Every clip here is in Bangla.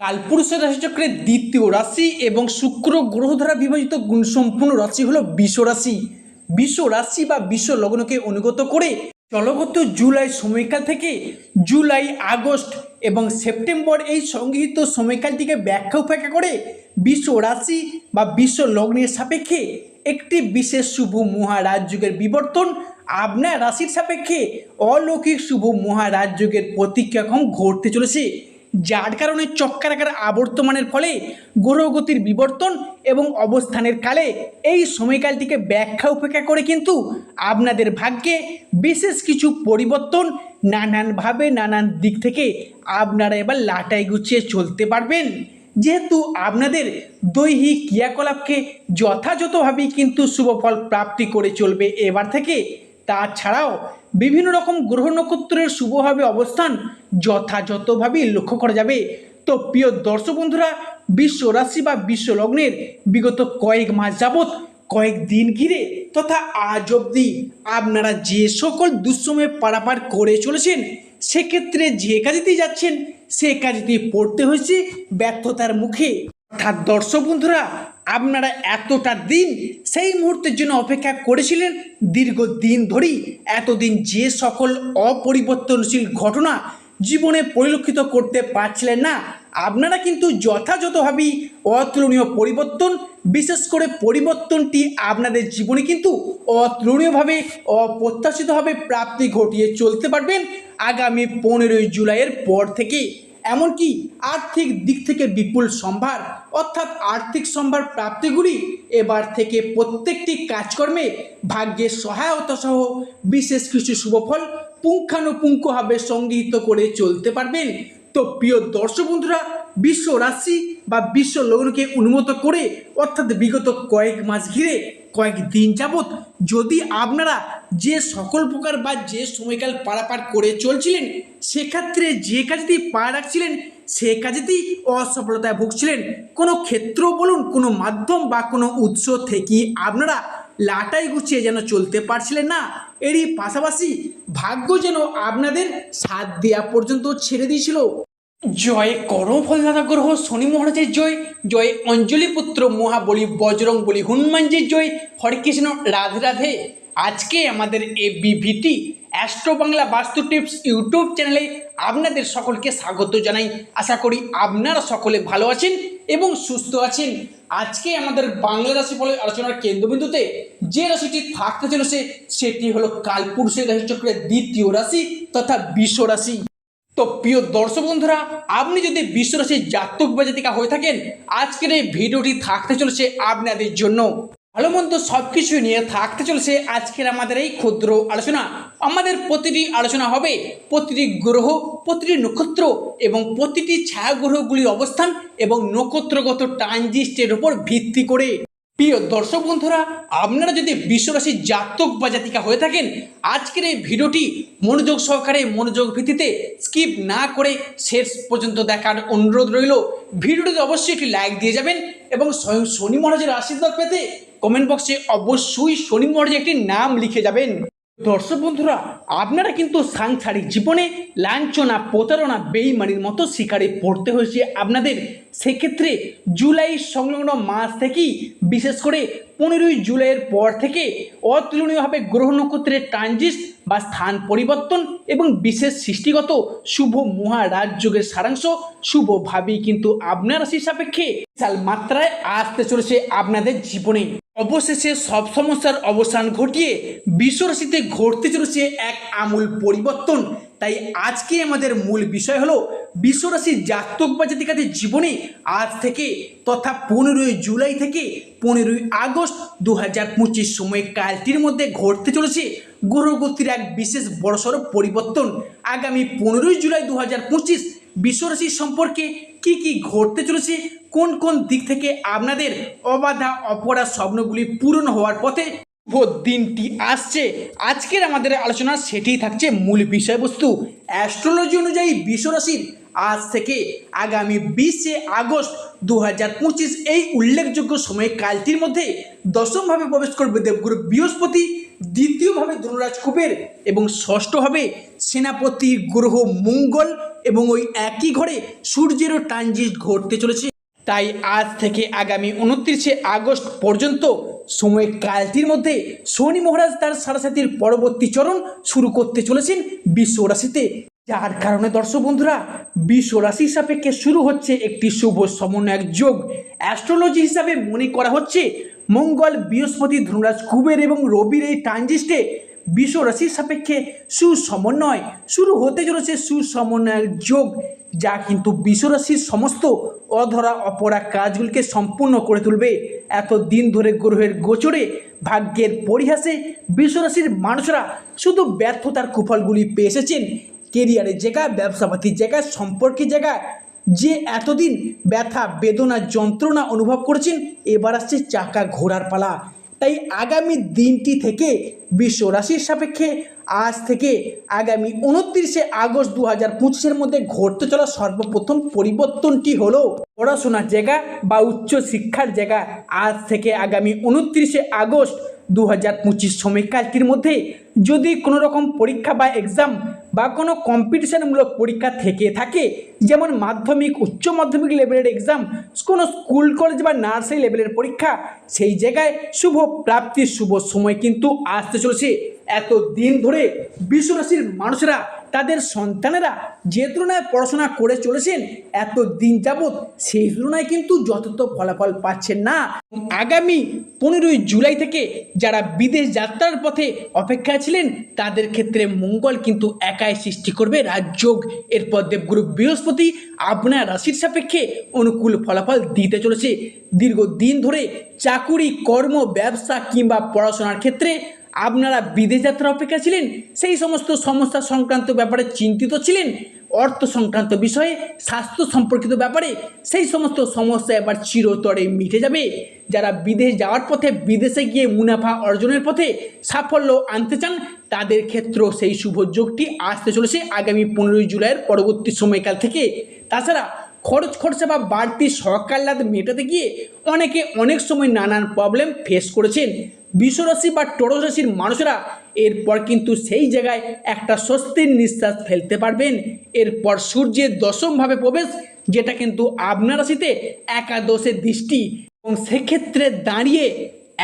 কালপুরুষের রাশিচক্রের দ্বিতীয় রাশি এবং শুক্র গ্রহ দ্বারা বিভাজিত গুণসম্পন্ন রাশি হলো বিশ্ব রাশি। বিশ্ব রাশি বা বিশ্ব লগ্নকে অনুগত করে চলগত জুলাই সময়কাল থেকে জুলাই, আগস্ট এবং সেপ্টেম্বর এই সংগৃহীত সময়কালটিকে ব্যাখ্যা উপেক্ষা করে বিশ্ব রাশি বা বিশ্ব লগ্নের সাপেক্ষে একটি বিশেষ শুভ মহারাজ যুগের বিবর্তন আপনার রাশির সাপেক্ষে অলৌকিক শুভ মহারাজ যুগের প্রতিক্রিয়াক্রম ঘটতে চলেছে। যার কারণে চক্রাকার আবর্তমানের ফলে গ্রহগতির বিবর্তন এবং অবস্থানের কালে এই সময়কালটিকে ব্যাখ্যা উপেক্ষা করে কিন্তু আপনাদের ভাগ্যে বিশেষ কিছু পরিবর্তন নানানভাবে নানান দিক থেকে আপনারা এবার লাটাই গুছিয়ে চলতে পারবেন। যেহেতু আপনাদের দৈহিক ক্রিয়াকলাপকে যথাযথভাবেই কিন্তু শুভফল প্রাপ্তি করে চলবে এবার থেকে তাছাড়াও বিভিন্ন রকম গ্রহ নক্ষত্রের শুভভাবে অবস্থান যথাযথভাবেই লক্ষ্য করা যাবে। তো প্রিয় দর্শক বন্ধুরা, বিশ্ব রাশি বা বিশ্ব লগ্নের বিগত কয়েক মাস যাবৎ কয়েক দিন ঘিরে তথা আজ অবধি আপনারা যে সকল দুঃসময়ে পারাপার করে চলেছেন, সেক্ষেত্রে যে কাজেতেই যাচ্ছেন, সে কাজেতেই পড়তে হয়েছে ব্যর্থতার মুখে। অর্থাৎ দর্শক বন্ধুরা, আপনারা এতটা দিন সেই মুহূর্তের জন্য অপেক্ষা করেছিলেন দীর্ঘ দিন ধরেই এতদিন যে সকল অপরিবর্তনশীল ঘটনা জীবনে পরিলক্ষিত করতে পারছিলেন না, আপনারা কিন্তু যথাযথভাবেই অতুলনীয় পরিবর্তন, বিশেষ করে পরিবর্তনটি আপনাদের জীবনে কিন্তু অতুলনীয়ভাবে, অপ্রত্যাশিতভাবে প্রাপ্তি ঘটিয়ে চলতে পারবেন আগামী পনেরোই জুলাইয়ের পর থেকে। এমনকি আর্থিক দিক থেকে বিপুল সম্ভার, অর্থাৎ আর্থিক সম্ভার প্রাপ্তিগুলি এবার থেকে প্রত্যেকটি কাজকর্মে ভাগ্যের সহায়তা সহ বিশেষ কিছু শুভফল পুঙ্খানুপুঙ্খভাবে সংগৃহীত করে চলতে পারবেন। তো প্রিয় দর্শক বন্ধুরা, বিশ্ব রাশি বা বিশ্ব লগ্নকে উন্মত করে, অর্থাৎ বিগত কয়েক মাস ঘিরে কয়েক দিন যাবৎ যদি আপনারা যে সকল প্রকার বা যে সময়কাল পারাপার করে চলছিলেন, সেক্ষেত্রে যে কাজেতেই পা রাখছিলেন, সে কাজেতেই অসফলতায় ভুগছিলেন। কোনো ক্ষেত্র বলুন, কোনো মাধ্যম বা কোনো উৎস থেকে আপনারা লাটাই গুছিয়ে যেন চলতে পারছিলেন না, এরই পাশাপাশি ভাগ্য যেন আপনাদের সাথ দেওয়া পর্যন্ত ছেড়ে দিয়েছিল। জয় করফলদাতা গ্রহ শনি মহারাজের জয় জয় অঞ্জলি পুত্র মহাবলী বজরং বলি হনুমানজির জয় হরে কৃষ্ণ, রাধে রাধে। আজকে আমাদের এ বিভিটি অ্যাস্ট্রো বাংলা বাস্তু টিপস ইউটিউব চ্যানেলে আপনাদের সকলকে স্বাগত জানাই। আশা করি আপনারা সকলে ভালো আছেন এবং সুস্থ আছেন। আজকে আমাদের বাংলা রাশি ফলে আলোচনার কেন্দ্রবিন্দুতে যে রাশিটি থাকতে চলেছে, সেটি হলো কালপুরুষের রাশিচক্রের দ্বিতীয় রাশি তথা বিশ্ব রাশি। তো প্রিয় দর্শক বন্ধুরা, আপনি যদি বিশ্বরাশির জাতক বা জাতিকা হয়ে থাকেন, আজকের এই ভিডিওটি থাকতে চলেছে আপনাদের জন্য। ভালো মন্দ সব কিছু নিয়ে থাকতে চলেছে আজকের আমাদের এই ক্ষুদ্র আলোচনা। আমাদের প্রতিটি আলোচনা হবে প্রতিটি গ্রহ, প্রতিটি নক্ষত্র এবং প্রতিটি ছায়া গ্রহগুলির অবস্থান এবং নক্ষত্রগত ট্রানজিস্টের উপর ভিত্তি করে। প্রিয় দর্শক বন্ধুরা, আপনারা যদি বিশ্বরাশির জাতক বা জাতিকা হয়ে থাকেন, আজকের এই ভিডিওটি মনোযোগ সহকারে মনোযোগ ভিত্তিতে স্কিপ না করে শেষ পর্যন্ত দেখার অনুরোধ রইল। ভিডিওটিতে অবশ্যই একটি লাইক দিয়ে যাবেন এবং স্বয়ং শনি মহারাজের আশীর্বাদ পেতে কমেন্ট বক্সে অবশ্যই শনি মহারাজের একটি নাম লিখে যাবেন। দর্শক বন্ধুরা, আপনারা কিন্তু সাংসারিক জীবনে লাঞ্ছনা, প্রতারণা, বেইমানির মতো শিকারে পড়তে হয়েছে। আপনাদের সেক্ষেত্রে জুলাই সংলগ্ন মাস থেকেই, বিশেষ করে পনেরোই জুলাইয়ের পর থেকে অতুলনীয়ভাবে গ্রহ নক্ষত্রের ট্রানজিট বা স্থান পরিবর্তন এবং বিশেষ সৃষ্টিগত শুভ মহারাজ যোগের সারাংশ শুভভাবেই কিন্তু আপনার রাশির সাপেক্ষে বিশাল মাত্রায় আসতে চলেছে আপনাদের জীবনে। অবশেষে সব সমস্যার অবসান ঘটিয়ে বিশ্বরাশিতে ঘটতে চলেছে এক আমূল পরিবর্তন। তাই আজকে আমাদের মূল বিষয় হলো বিশ্বরাশির জাতক বা জাতিকাদের জীবনে আজ থেকে তথা পনেরোই জুলাই থেকে পনেরোই আগস্ট দু হাজার পঁচিশ সময় কালটির মধ্যে ঘটতে চলেছে গ্রহগতির এক বিশেষ বড়সড় পরিবর্তন। আগামী পনেরোই জুলাই দু হাজার পঁচিশ বিশ্বরাশি সম্পর্কে কি কি ঘটতে চলেছে, কোন কোন দিক থেকে আপনাদের অবাধা অপরা স্বপ্নগুলি পূরণ হওয়ার পথে দিনটি আসছে। আজকের আমাদের আলোচনা সেটিই থাকছে মূল বিষয়বস্তু। অ্যাস্ট্রোলজি অনুযায়ী বিশ্বরাশির আজ থেকে আগামী বিশে আগস্ট দু হাজার পঁচিশ এই উল্লেখযোগ্য সময় কালটির মধ্যে দশমভাবে প্রবেশ করবে দেবগুরু বৃহস্পতি, দ্বিতীয়ভাবে ধনুরাজ কুবের এবং ষষ্ঠভাবে সেনাপতি, গ্রহ, মঙ্গল এবং ওই একই ঘরে সূর্যেরও ট্রানজিট ঘটতে চলেছে। তাই আজ থেকে আগামী উনত্রিশে আগস্ট পর্যন্ত সময় কালটির মধ্যে শনি মহারাজ তার সারাসাতির পরবর্তী চরণ শুরু করতে চলেছেন বিশ্ব রাশিতে। যার কারণে দর্শক বন্ধুরা, বিশ্ব রাশি সাপেক্ষে শুরু হচ্ছে একটি শুভ সমন্বয়ক যোগ। অ্যাস্ট্রোলজি হিসাবে মনে করা হচ্ছে, মঙ্গল, বৃহস্পতি ধনুরাজ কুবের এবং রবির এই ট্রানজিস্টে বিশ্ব রাশির সাপেক্ষে সুসমন্বয়। শুরু হতে চলেছে সুসমন্বয়ের যোগ, যা কিন্তু বিশ্বরাশির সমস্ত অধরা অপরা কাজগুলিকে সম্পূর্ণ করে তুলবে। এত দিন ধরে গ্রহের গোচরে ভাগ্যের পরিহাসে বিশ্বরাশির মানুষরা শুধু ব্যর্থতার কুফলগুলি পেয়ে এসেছেন। কেরিয়ারের জায়গায় ব্যবসাপাতির জায়গায় সম্পর্কের জায়গায় যে এতদিন ব্যথা, বেদনা, যন্ত্রণা অনুভব করেছেন, এবার আসছে চাকা ঘোরার পালা। তাই আগামী দিনটি থেকে বিশ্ব রাশির সাপেক্ষে আজ থেকে আগামী উনত্রিশে আগস্ট দু হাজার পঁচিশের মধ্যে ঘটতে চলা সর্বপ্রথম পরিবর্তনটি হল পড়াশোনার জায়গা বা উচ্চ শিক্ষার জায়গা। আজ থেকে আগামী উনত্রিশে আগস্ট দু হাজার পঁচিশ সময়কালটির মধ্যে যদি কোনো রকম পরীক্ষা বা এক্সাম বা কোনো কম্পিটিশানমূলক পরীক্ষা থেকে থাকে, যেমন মাধ্যমিক, উচ্চ মাধ্যমিক লেভেলের এক্সাম কোনো স্কুল কলেজ বা নার্সারি লেভেলের পরীক্ষা, সেই জায়গায় শুভ প্রাপ্তির শুভ সময় কিন্তু আসতে চলেছে। এত দিন ধরে বিশ্বরাশির মানুষেরা তাদের সন্তানেরা যে তুলনায় পড়াশোনা করে চলেছেন, এত দিন যাবৎ সেই তুলনায় কিন্তু যথার্থ ফলাফল পাচ্ছেন না। আগামী পনেরোই জুলাই থেকে যারা বিদেশ যাত্রার পথে অপেক্ষা ছিলেন, তাদের ক্ষেত্রে মঙ্গল কিন্তু একাই সৃষ্টি করবে রাজযোগ। এরপর দেবগুরু বৃহস্পতি আপনার রাশির সাপেক্ষে অনুকূল ফলাফল দিতে চলেছে। দীর্ঘদিন ধরে চাকুরি, কর্ম, ব্যবসা কিংবা পড়াশোনার ক্ষেত্রে আপনারা বিদেশ যাত্রা অপেক্ষা ছিলেন? সেই সমস্ত সমস্যা সংক্রান্ত ব্যাপারে চিন্তিত ছিলেন? অর্থ সংক্রান্ত বিষয়ে, স্বাস্থ্য সম্পর্কিত ব্যাপারে, সেই সমস্ত সমস্যা এবার চিরতরে মিটে যাবে। যারা বিদেশ যাওয়ার পথে, বিদেশে গিয়ে মুনাফা অর্জনের পথে সাফল্য আনতে চান, তাদের ক্ষেত্রেও সেই শুভ যোগটি আসতে চলেছে আগামী পনেরোই জুলাইয়ের পরবর্তী সময়কাল থেকে। তাছাড়া খরচ খরচা বা বাড়তি সকাল্লাদ মেটাতে গিয়ে অনেকে অনেক সময় নানান প্রবলেম ফেস করেছেন। বিশ্বরাশি বা টোরস রাশির মানুষেরা এরপর কিন্তু সেই জায়গায় একটা স্বস্তির নিঃশ্বাস ফেলতে পারবেন। এরপর সূর্যের দশমভাবে প্রবেশ, যেটা কিন্তু আপনার রাশিতে একাদশের দৃষ্টি। এবং সেক্ষেত্রে দাঁড়িয়ে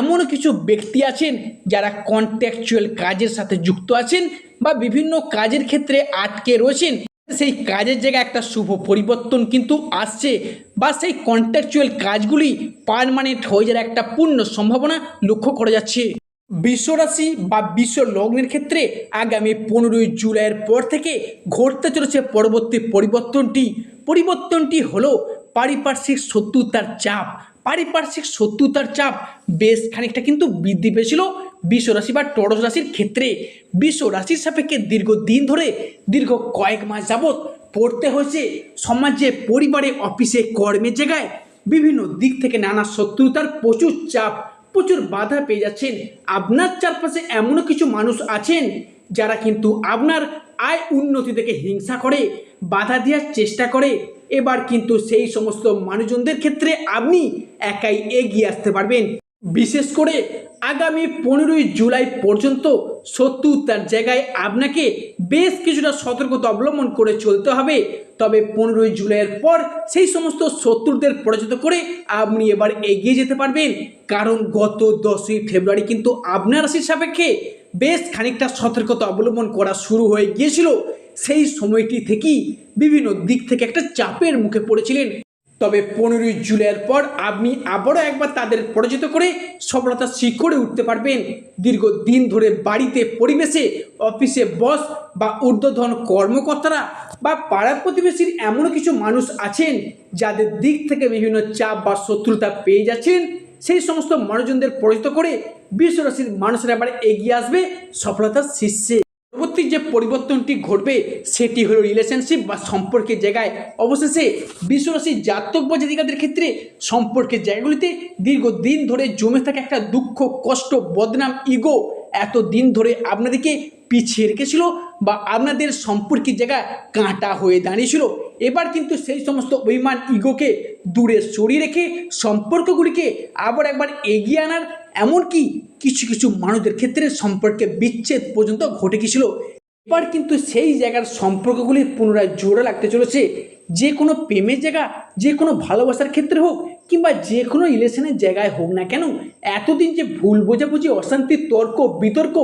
এমন কিছু ব্যক্তি আছেন যারা কন্ট্যাকচুয়াল কাজের সাথে যুক্ত আছেন বা বিভিন্ন কাজের ক্ষেত্রে আটকে রয়েছেন। সেই কাজের জায়গায় একটা শুভ পরিবর্তন কিন্তু আসছে বা সেই কন্ট্রাকচুয়াল কাজগুলি পারমানেন্ট হয়ে যাওয়ার একটা পূর্ণ সম্ভাবনা লক্ষ্য করা যাচ্ছে। বিশ্বরাশি বা বিশ্ব লগ্নের ক্ষেত্রে আগামী পনেরোই জুলাইয়ের পর থেকে ঘটতে চলেছে পরবর্তী পরিবর্তনটি। পরিবর্তনটি হলো পারিপার্শ্বিক শত্রুতার চাপ। পারিপার্শ্বিক শত্রুতার চাপ বেশ খানিকটা কিন্তু বৃদ্ধি পেয়েছিল বিশ্ব রাশি বা টরস রাশির ক্ষেত্রে বিশ্ব রাশির সাপেক্ষে দীর্ঘদিন ধরে, দীর্ঘ কয়েক মাস যাবৎ পড়তে হয়েছে। সমাজে, পরিবারে, অফিসে, কর্মের জায়গায় বিভিন্ন দিক থেকে নানা শত্রুতার প্রচুর চাপ, প্রচুর বাধা পেয়ে যাচ্ছেন। আপনার চারপাশে এমনও কিছু মানুষ আছেন যারা কিন্তু আপনার আয় উন্নতি থেকে হিংসা করে, বাধা দেওয়ার চেষ্টা করে। এবার কিন্তু সেই সমস্ত মানুষজনদের ক্ষেত্রে আপনি একাই এগিয়ে আসতে পারবেন। বিশেষ করে আগামী পনেরোই জুলাই পর্যন্ত শত্রু তার জায়গায় আপনাকে বেশ কিছুটা সতর্কতা অবলম্বন করে চলতে হবে। তবে পনেরোই জুলাইয়ের পর সেই সমস্ত শত্রুদের পরাজিত করে আপনি এবার এগিয়ে যেতে পারবেন। কারণ গত দশই ফেব্রুয়ারি কিন্তু আপনার রাশির সাপেক্ষে বেশ খানিকটা সতর্কতা অবলম্বন করা শুরু হয়ে গিয়েছিল। সেই সময়টি থেকেই বিভিন্ন দিক থেকে একটা চাপের মুখে পড়েছিলেন। তবে পনেরোই জুলাইয়ের পর আপনি আবারও একবার তাদের পরাজিত করে সফলতা শিখরে উঠতে পারবেন। দীর্ঘদিন ধরে বাড়িতে পরিবেশে, অফিসে বস বা ঊর্ধ্বধন কর্মকর্তারা বা পাড়া প্রতিবেশীর এমন কিছু মানুষ আছেন যাদের দিক থেকে বিভিন্ন চাপ বা শত্রুতা পেয়ে যাচ্ছেন। সেই সমস্ত মানুষজনদের পরাজিত করে বিশ্বরাশির মানুষেরা এবার এগিয়ে আসবে সফলতার শীর্ষে। পরিবর্তনটি ঘটবে, সেটি হলো রিলেশনশিপ বা সম্পর্কের জায়গায়। অবশেষে বিশ্বরাশি জাতক বা জাতিকাদের ক্ষেত্রে সম্পর্কের জায়গাগুলিতে দীর্ঘদিন ধরে জমে থাকা একটা দুঃখ, কষ্ট, বদনাম ইগো এত দিন ধরে আপনাদেরকে পিছিয়ে রেখেছিল বা আপনাদের সম্পর্কের জায়গা কাঁটা হয়ে দাঁড়িয়েছিল। এবার কিন্তু সেই সমস্ত অভিমান ইগোকে দূরে সরিয়ে রেখে সম্পর্কগুলিকে আবার একবার এগিয়ে আনার, এমনকি কিছু কিছু মানুষদের ক্ষেত্রে সম্পর্কে বিচ্ছেদ পর্যন্ত ঘটে গিয়েছিল। এবার কিন্তু সেই জায়গার সম্পর্কগুলি পুনরায় জোড়া লাগতে চলেছে। যে কোনো প্রেমের জায়গা, যে কোনো ভালোবাসার ক্ষেত্রে হোক, কিংবা যে কোনো রিলেশনের জায়গায় হোক না কেন, এতদিন যে ভুল বোঝাবুঝি, অশান্তি, তর্ক, বিতর্ক,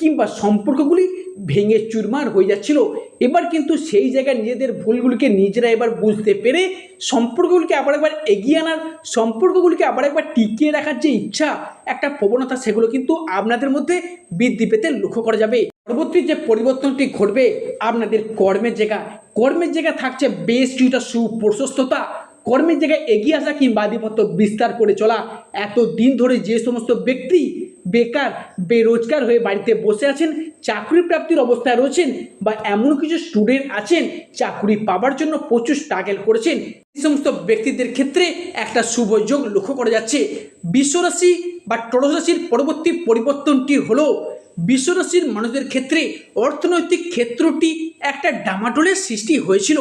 কিংবা সম্পর্কগুলি ভেঙে চুরমার হয়ে যাচ্ছিল, এবার কিন্তু সেই জায়গায় নিজেদের ভুলগুলিকে নিজেরা এবার বুঝতে পেরে সম্পর্কগুলিকে আবার একবার এগিয়ে আনার, সম্পর্কগুলিকে আবার একবার টিকিয়ে রাখার যে ইচ্ছা, একটা প্রবণতা, সেগুলো কিন্তু আপনাদের মধ্যে বৃদ্ধি পেতে লক্ষ্য করা যাবে। পরবর্তী যে পরিবর্তনটি ঘটবে, আপনাদের কর্মের জায়গা। কর্মের জায়গা থাকছে বেশ কিছুটা সুপ্রশস্ততা। কর্মের জায়গায় এগিয়ে আসা কিংবা আধিপত্য বিস্তার করে চলা। এত দিন ধরে যে সমস্ত ব্যক্তি বেকার, বেরোজগার হয়ে বাড়িতে বসে আছেন, চাকরি প্রাপ্তির অবস্থায় রয়েছেন বা এমন কিছু স্টুডেন্ট আছেন, চাকরি পাবার জন্য প্রচুর স্ট্রাগল করেছেন, এই সমস্ত ব্যক্তিদের ক্ষেত্রে একটা শুভ যোগ লক্ষ্য করা যাচ্ছে। বিশ্বরাশি বা টরস রাশির পরবর্তী পরিবর্তনটি হলো বিশ্বরাশির মানুষদের ক্ষেত্রে অর্থনৈতিক ক্ষেত্রটি একটা ডামাডোলের সৃষ্টি হয়েছিল।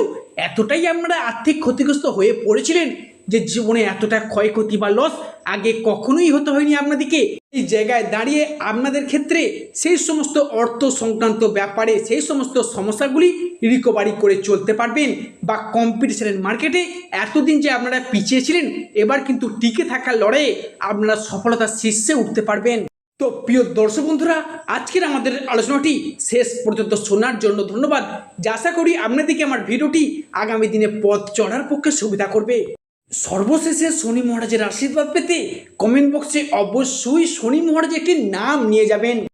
এতটাই আমরা আর্থিক ক্ষতিগ্রস্ত হয়ে পড়েছিলেন যে জীবনে এতটা ক্ষয়ক্ষতি বা লস আগে কখনোই হতে হয়নি আপনাদেরকে। এই জায়গায় দাঁড়িয়ে আপনাদের ক্ষেত্রে সেই সমস্ত অর্থ সংক্রান্ত ব্যাপারে, সেই সমস্ত সমস্যাগুলি রিকভারি করে চলতে পারবেন বা কম্পিটিশনের মার্কেটে এতদিন যে আপনারা পিছিয়ে ছিলেন, এবার কিন্তু টিকে থাকার লড়াইয়ে আপনারা সফলতার শীর্ষে উঠতে পারবেন। তো প্রিয় দর্শক বন্ধুরা, আজকের আমাদের আলোচনাটি শেষ পর্যন্ত শোনার জন্য ধন্যবাদ। যা আশা করি আপনাদেরকে আমার ভিডিওটি আগামী দিনে পথ চড়ার পক্ষে সুবিধা করবে। সর্বশেষে শনি মহারাজের আশীর্বাদ পেতে কমেন্ট বক্সে অবশ্যই শনি মহারাজ একটি নাম নিয়ে যাবেন।